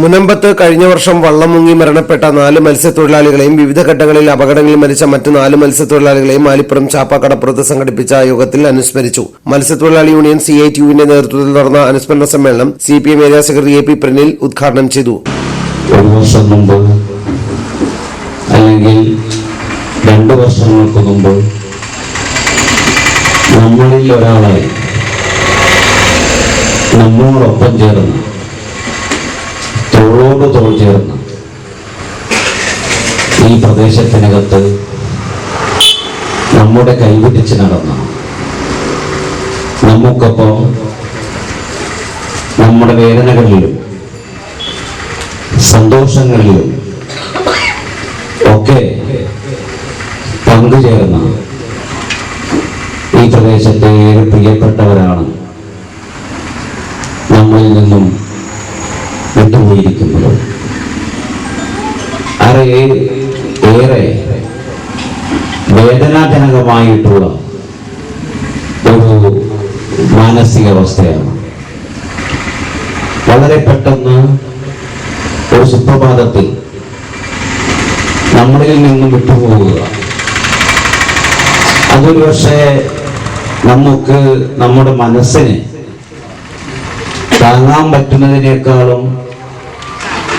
മുനമ്പത്ത് കഴിഞ്ഞ വർഷം വള്ളം മുങ്ങി മരണപ്പെട്ട നാല് മത്സ്യത്തൊഴിലാളികളെയും വിവിധ ഘട്ടങ്ങളിൽ അപകടങ്ങളിൽ മരിച്ച മറ്റ് നാല് മത്സ്യത്തൊഴിലാളികളെയും മാലിപ്പുറം ചാപ്പാക്കടപ്പുറത്ത് സംഘടിപ്പിച്ച യോഗത്തിൽ അനുസ്മരിച്ചു. മത്സ്യത്തൊഴിലാളി യൂണിയൻ സി ഐ ടി യുവിന്റെ നേതൃത്വത്തിൽ നടന്ന അനുസ്മരണ സമ്മേളനം C P M area secretary A P Pranil ഉദ്ഘാടനം ചെയ്തു. ഒരു വർഷം മുമ്പ് അല്ലെങ്കിൽ രണ്ട് വർഷങ്ങൾക്ക് മുമ്പ് നമ്മളിൽ ഒരാളായി നമ്മളോടൊപ്പം ചേർന്ന് തോളോട് തോൾ ചേർന്ന് ഈ പ്രദേശത്തിനകത്ത് നമ്മുടെ കൈപിടിച്ച് നടന്ന. നമുക്കൊപ്പം നമ്മുടെ വേദനകളിലും സന്തോഷങ്ങളിലും ഒക്കെ പങ്കുചേർന്ന ഈ പ്രദേശത്തെ ഏറെ പ്രിയപ്പെട്ടവരാണ് നമ്മളിൽ നിന്നും അറെ ഏറെ വേദനാജനകമായിട്ടുള്ള ഒരു മാനസികാവസ്ഥയാണ്. വളരെ പെട്ടെന്ന് ഒരു സുപ്രഭാതത്തിൽ നമ്മളിൽ നിന്നും വിട്ടുപോകുക അതൊരു പക്ഷേ നമുക്ക് നമ്മുടെ മനസ്സിന് താങ്ങാൻ പറ്റുന്നതിനേക്കാളും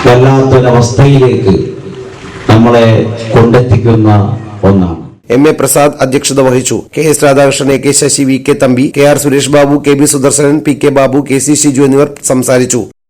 വല്ലാത്തൊരവസ്ഥയിലേക്ക് നമ്മളെ കൊണ്ടെത്തിക്കുന്ന ഒന്നാണ്. എം എ പ്രസാദ് അധ്യക്ഷത വഹിച്ചു. K S Radhakrishnan A K Sasi V K Thampi K R Suresh Babu K B Sudarsanan P K Babu K C Shiju എന്നിവർ സംസാരിച്ചു.